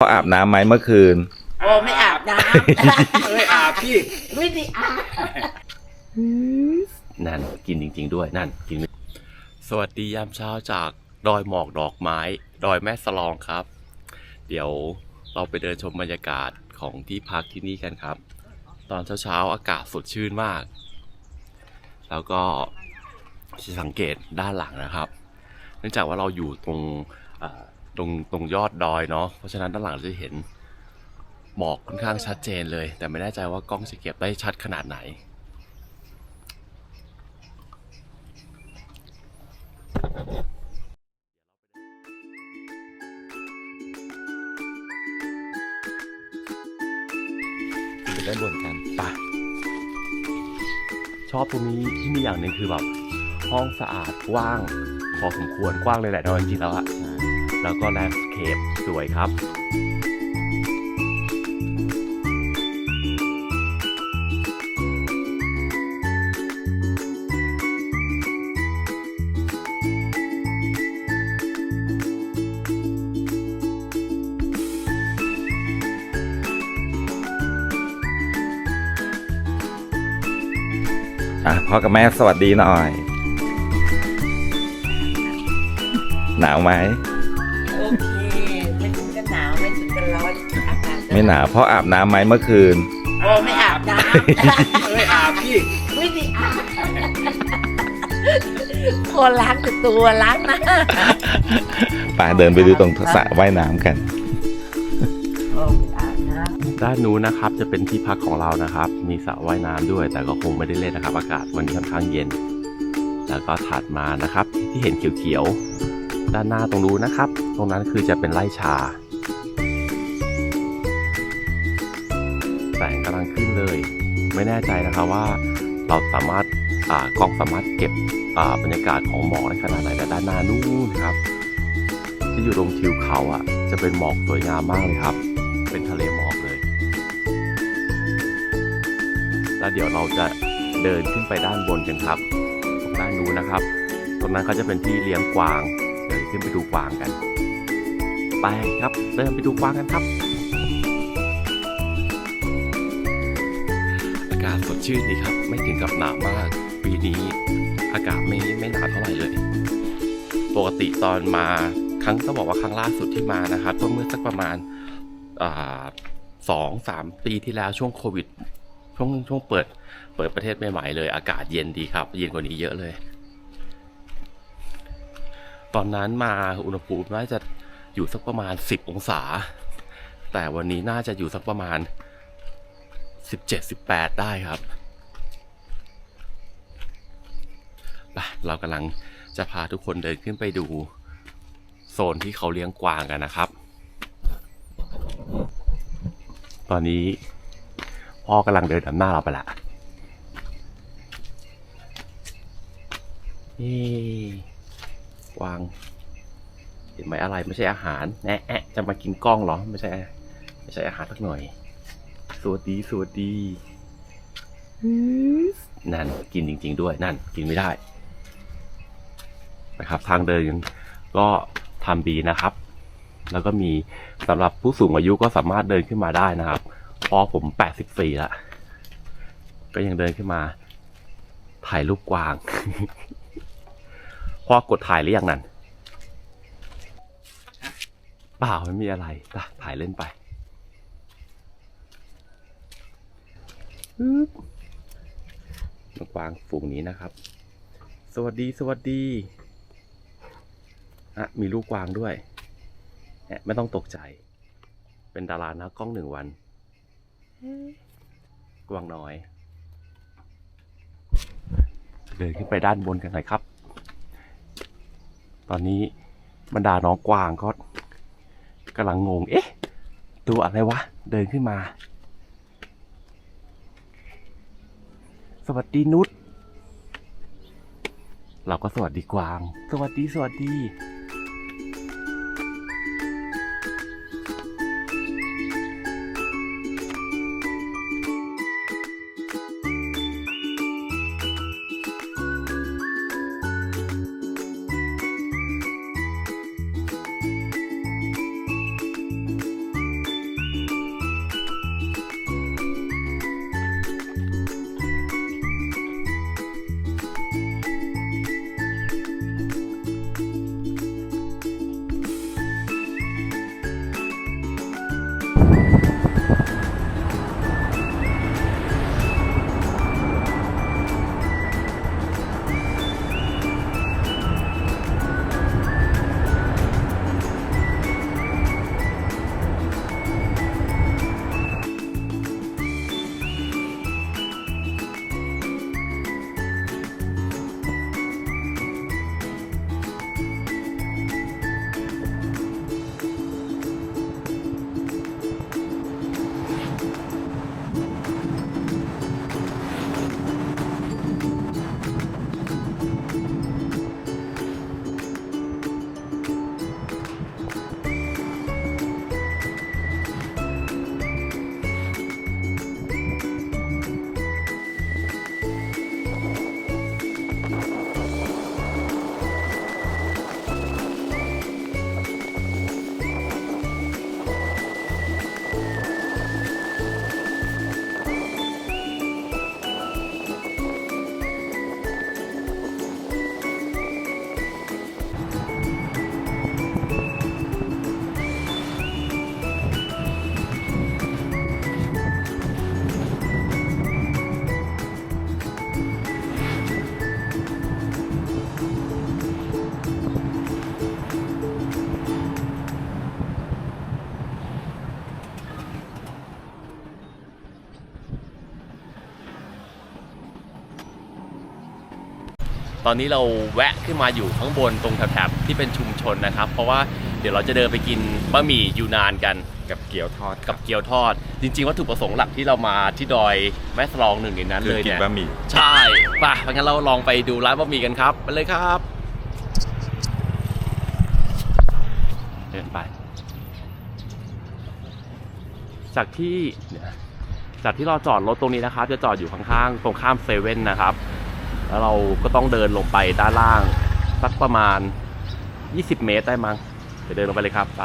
เขาอาบน้ำไหมเมื่อคืน โอ้ไม่อาบน้เอ้ยอาบพี่ำไม่ได้อาบนั่นกินจริง ๆ ด้วยนั่นกิน สวัสดียามเช้าจากดอยหมอกดอกไม้ ดอยแม่สลองครับ เดี๋ยวเราไปเดินชมบรรยากาศของที่พักที่นี่กันครับ ตอนเช้าๆอากาศสดชื่นมาก แล้วก็สังเกตด้านหลังนะครับ เนื่องจากว่าเราอยู่ตรงเอ่อ ตรงตรงยอดดอยเนาะเพราะฉะนั้นด้านหลังเราจะเห็นหมอกค่อนข้างชัดเจนเลย แต่ไม่แน่ใจว่ากล้องจะเก็บได้ชัดขนาดไหน ไปด้านบนกันไปะชอบตรงนี้ที่มีอย่างหนึ่งคือแบบห้องสะอาดกว้าง พอสมควรกว้างเลยแหละแต่ว่าจริงๆแล้วอะ แล้วก็แลนด์สเคปสวยครับอะพ่อกับแม่สวัสดีหน่อย หนาวไหม ไม่หนาวพ่ออาบน้ำไหมเมื่อคืน โอ้ไม่อาบน้เอ้ยอาบพี่ำไม่ได้อาบคนล้างแต่ตัวล้างหน้าไปเดินไปดูตรงสระว่ายน้ำกัน โอ้ไม่อาบน้ด้านนู้นนะครับจะเป็นที่พักของเรานะครับ มีสระว่ายน้ำด้วย แต่ก็คงไม่ได้เล่นนะครับ อากาศวันนี้ค่อนข้างเย็น แล้วก็ถัดมานะครับ ที่เห็นเขียวๆด้านหน้าตรงนู้นนะครับ ตรงนั้นคือจะเป็นไร่ชา แสงกำลังขึ้นเลย ไม่แน่ใจนะครับว่าเราสามารถอ่ากล้องสามารถเก็บอ่าบรรยากาศของหมอกได้ขนาดไหนแต่ด้านหน้านู่นครับ ที่อยู่ตรงทิวเขาอะ จะเป็นหมอกสวยงามมากเลยครับ เป็นทะเลหมอกเลย แล้วเดี๋ยวเราจะเดินขึ้นไปด้านบนกันครับตรงด้านนู้นนะครับ ตรงนั้นเขาจะเป็นที่เลี้ยงกวางเดินขึ้นไปดูกวางกัน ไปครับ เดินไปดูกวางกันครับากาศสดชื่นดีครับ ไม่ถึงกับหนาวมาก ปีนี้อากาศไม่ไม่หนาวเท่าไหร่เลย ปกติตอนมาครั้งต้องบอกว่าครั้งล่าสุดที่มานะครับก็เมื่อสักประมาณสองสามปีที่แล้วช่วงโควิดช่วงช่วงเปิด เปิดประเทศใหม่ๆเลย อากาศเย็นดีครับ เย็นกว่านี้เยอะเลย ตอนนั้นมาอุณหภูมิน่าจะอยู่สักประมาณ 10 องศา แต่วันนี้น่าจะอยู่สักประมาณ 17-18ได้ครับไปเรากำลังจะพาทุกคนเดินขึ้นไปดู โซนที่เขาเลี้ยงกวางกันนะครับ ตอนนี้พ่อกำลังเดินนำหน้าเราไปละนี่กวาง เห็นไหมอะไรไม่ใช่อาหารแอะแอะจะมากินกล้องเหรอ ไม่ใช่ ไม่ใช่อาหารสักหน่อย สวัสดีสวัสดีนั่นกินจริง ๆ ด้วย นั่น กินไม่ได้ นะครับ ทางเดินก็ทำดีนะครับ แล้วก็มีสำหรับผู้สูงอายุก็สามารถเดินขึ้นมาได้นะครับพอผมแปดสิบสี่ละก็ยังเดินขึ้นมา ถ่ายรูปกวาง พอกดถ่ายหรือยังนั่นเปล่าไม่มีอะไรไปถ่ายเล่นไปปึ๊บ นกกวางฝูงนี้นะครับ สวัสดีสวัสดีอะมีลูกกวางด้วยแหะไม่ต้องตกใจ เป็นดารานะกล้องหนึ่งวัน กวางน้อย เดินขึ้นไปด้านบนกันหน่อยครับ ตอนนี้บรรดาน้องกวางก็กำลังงง เอ๊ะ ตัวอะไรวะ เดินขึ้นมา วัสดีนุชเราก็สวัสดีกวาง สวัสดีสวัสดี อนนี้เราแวะขึ้นมาอยู่ข้างบนตรงแถบที่เป็นชุมชนนะครับ เพราะว่าเดี๋ยวเราจะเดินไปกินบะหมี่ยูนานกันกับเกี๊ยวทอดกับเกี๊ยวทอด จริง ๆ วัตถุประสงค์หลักที่เรามาที่ดอยแม่สลองหนึ่งในนั้นเลยกินเนี่ยบะหมี่ใช่ป่ะงั้นเราลองไปดูร้านบะหมี่กันครับไปเลยครับ เดินไป จากที่เนี่ยจากที่เราจอดรถตรงนี้นะครับ จะจอดอยู่ข้างๆตรงข้ามเซเว่นนะครับ แล้วเราก็ต้องเดินลงไปด้านล่าง สักประมาณ 20 เมตรได้มั้งเดี๋ยวเดินลงไปเลยครับไป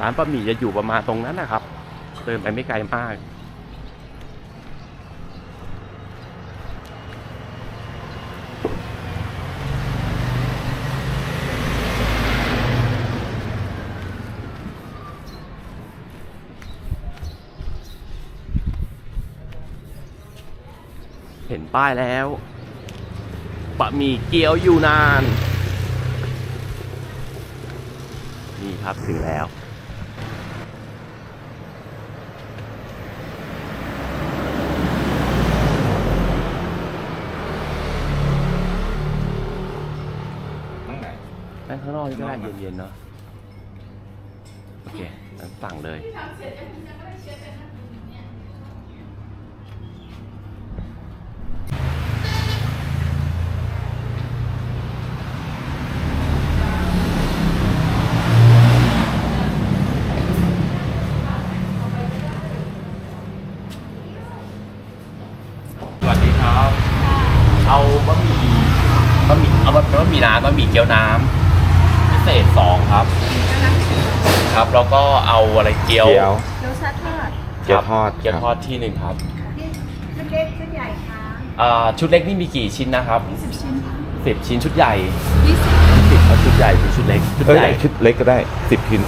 ร้านบะหมี่จะอยู่ประมาณตรงนั้นนะครับ เดินไปไม่ไกลมาก ป้ายแล้วบะหมี่เกี๊ยวอยู่นาน นี่ครับถึงแล้วข้างไหนนั่งข้างนอกนี่ก็ได้เย็นๆเนาะโอเคงั้นสั่งเลย สวัสดีครับ เอา บะหมี่บะหมี่เอาบะบะหมี่น้ำบะหมี่เกี๊ยวน้ำพิเศษสองครับ ครับ แล้วก็เอาอะไรเกี๊ยวเกี๊ยวเกี๊ยวซาทอดเกี๊ยวทอดเกี๊ยวครับทอดที่หนึ่งครับชุดเล็กชุดใหญ่ค่ะอ่าชุดเล็กนี่มีกี่ชิ้นนะครับสิบชิ้นค่ะสิบชิ้นชุดใหญ่ยี่สิบสิบเอาชุดใหญ่เป็นชุดเล็กชุดเอ้ยใหญ่ ชุดเล็กก็ได้สิบชิ้น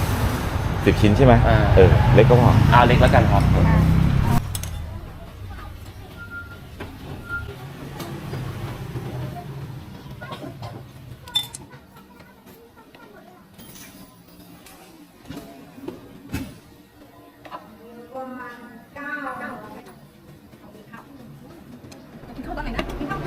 สิบชิ้นใช่ไหมอ่า เออเล็กก็พอเอาเล็กแล้วกันครับประมาณเก้าเก้าเข้าตอนไหนนะเข้า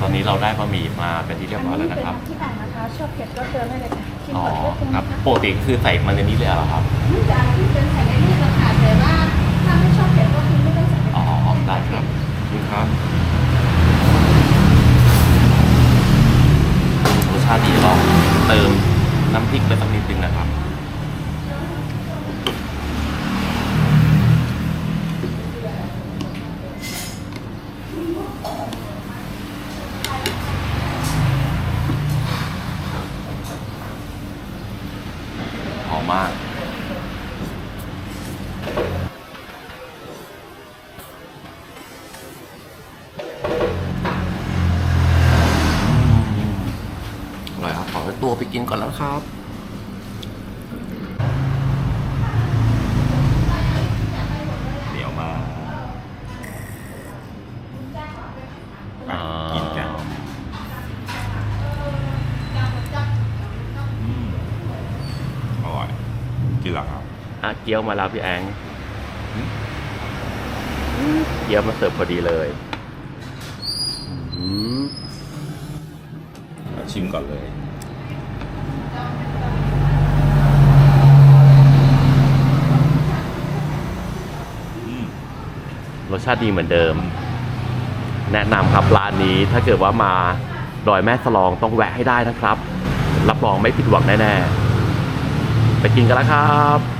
ตอนนี้เราได้บะหมี่มา เป็นที่เรียบร้อยแล้วนะครับที่ต่างนะคะชอบเผ็ดก็เติมได้เลยค่ะชิมอ๋อก่อนก็คงครับนะคะปกติคือใส่มันในนี้เลยเหรอครับนี่จะที่เป็นใส่ในนี่ราคาแต่ว่าถ้าไม่ชอบเผ็ดก็คือไม่ต้องใส่อ๋อได้ครับนี่ครับรสชาติดีลองเติมน้ำพริกไปสักนิดนึงนะครับ หอ มาก อร่อยครับ ขอตัวไปกินก่อนแล้วครับ เดี๋ยวมา อ่า กินกันอืมอร่อย กินแล้วครับ อะเกี๊ยวมาแล้วพี่แองเกี๊ยวมาเสิร์ฟพอดีเลยอืมเอาชิมก่อนเลยอืมรสชาติดีเหมือนเดิม แนะนำครับร้านนี้ถ้าเกิดว่ามาดอยแม่สลองต้องแวะให้ได้นะครับ รับรองไม่ผิดหวังแน่ ๆ ไปกินกันแล้วครับ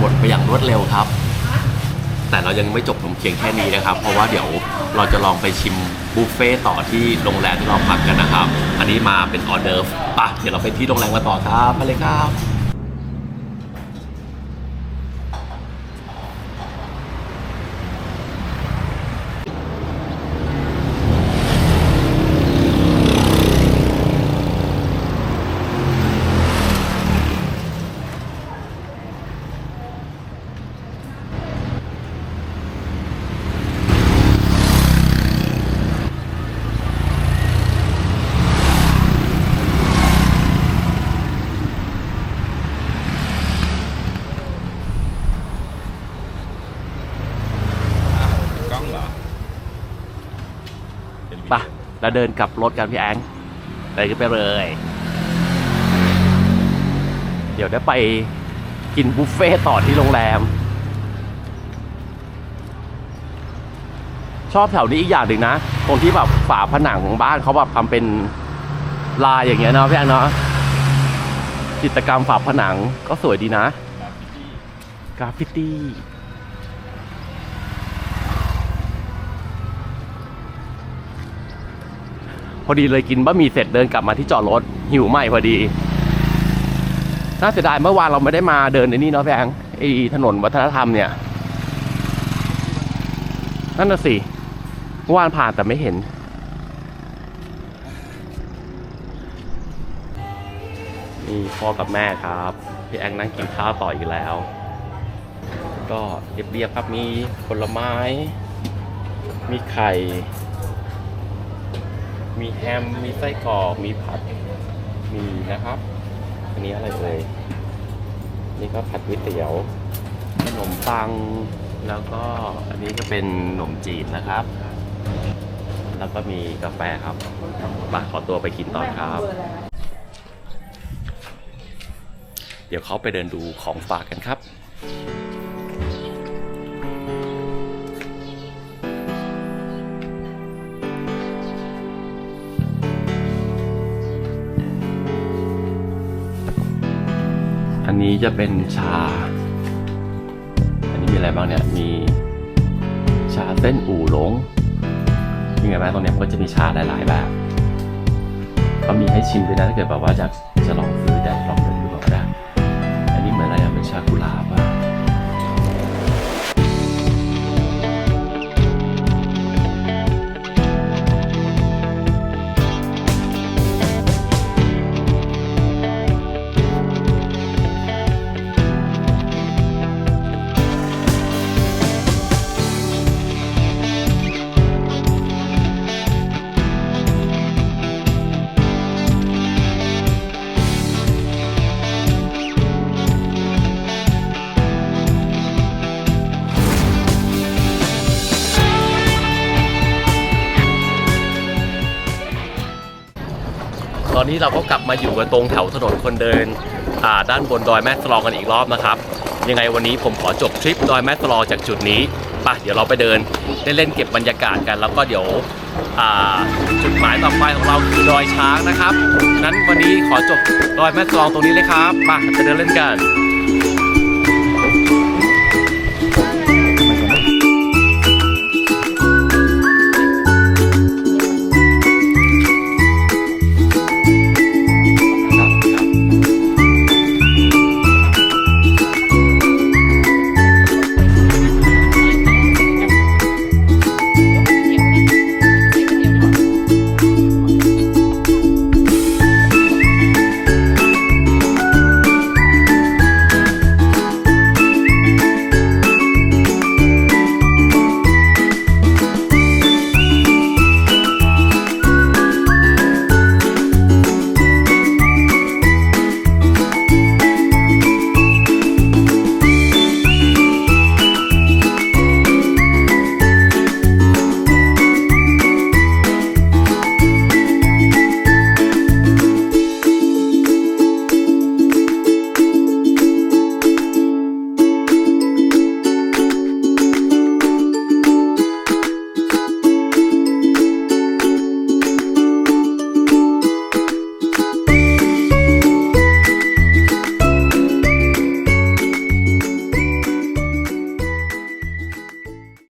หมดไปอย่างรวดเร็วครับ แต่เรายังไม่จบลงเพียงแค่นี้นะครับ เพราะว่าเดี๋ยวเราจะลองไปชิมบุฟเฟ่ต์ต่อที่โรงแรมที่เราพักกันนะครับ อันนี้มาเป็นออเดอร์ฟป่ะเดี๋ยวเราไปที่โรงแรมกันต่อครับไปเลยครับ ไปะแล้ว เดินกลับรถกันพี่แองเดินขึ้นไปเลย เดี๋ยวได้ไปกินบุฟเฟ่ต์ต่อที่โรงแรม ชอบแถวนี้อีกอย่างหนึ่งนะตรงที่แบบฝาผนังของบ้านเขาแบบทำเป็นลายอย่างเงี้ยเนาะพี่แอนเนาะจิตรกรรมฝาผนังก็สวยดีนะกราฟฟิตี้ อดีเลยกินบะหมี่เสร็จเดินกลับมาที่จอดรถหิวใหม่พอดี น่าเสียดายเมื่อวานเราไม่ได้มาเดินในนี่เนาะแองไอถนนวัฒนธรรมเนี่ย นั่นน่ะสิเมื่อวานผ่านแต่ไม่เห็น นี่พ่อกับแม่ครับ พี่แองนั่งกินข้าวต่ออีกแล้ว ก็เรียบๆครับมีผลไม้ มีไข่ มีแฮม มีไส้กรอก มีผัด มีนะครับ อันนี้อะไรเอ่ย นี่ก็ผัดก๋วยเตี๋ยว ขนมปัง แล้วก็อันนี้ก็เป็นขนมจีนนะครับ แล้วก็มีกาแฟครับบาขอตัวไปกินต่อครับ เดี๋ยวเขาไปเดินดูของฝากกันครับ จะเป็นชา อันนี้มีอะไรบ้างเนี่ย มีชาเส้นอู่หลงมีไงบ้างตรงเนี้ยมันก็จะมีชาหลายๆแบบเขามีให้ชิมด้วยนะถ้าเกิดแบบว่าอยากจะลองซื้อได้ลองเดินดูก็ได้ อันนี้เหมือนอะไรอะเป็นชากุหลาบ นนี้เราก็กลับมาอยู่กันตรงแถวถนนคนเดินด้านบนดอยแม่สลองกันอีกรอบนะครับ ยังไงวันนี้ผมขอจบทริปดอยแม่สลองจากจุดนี้ไปเดี๋ยวเราไปเดินเล่นๆเก็บบรรยากาศกัน แล้วก็เดี๋ยวจุดหมายต่อไปของเราคือดอยช้างนะครับ นั้นวันนี้ขอจบดอยแม่สลองตรงนี้เลยครับไปไปเดินเล่นกัน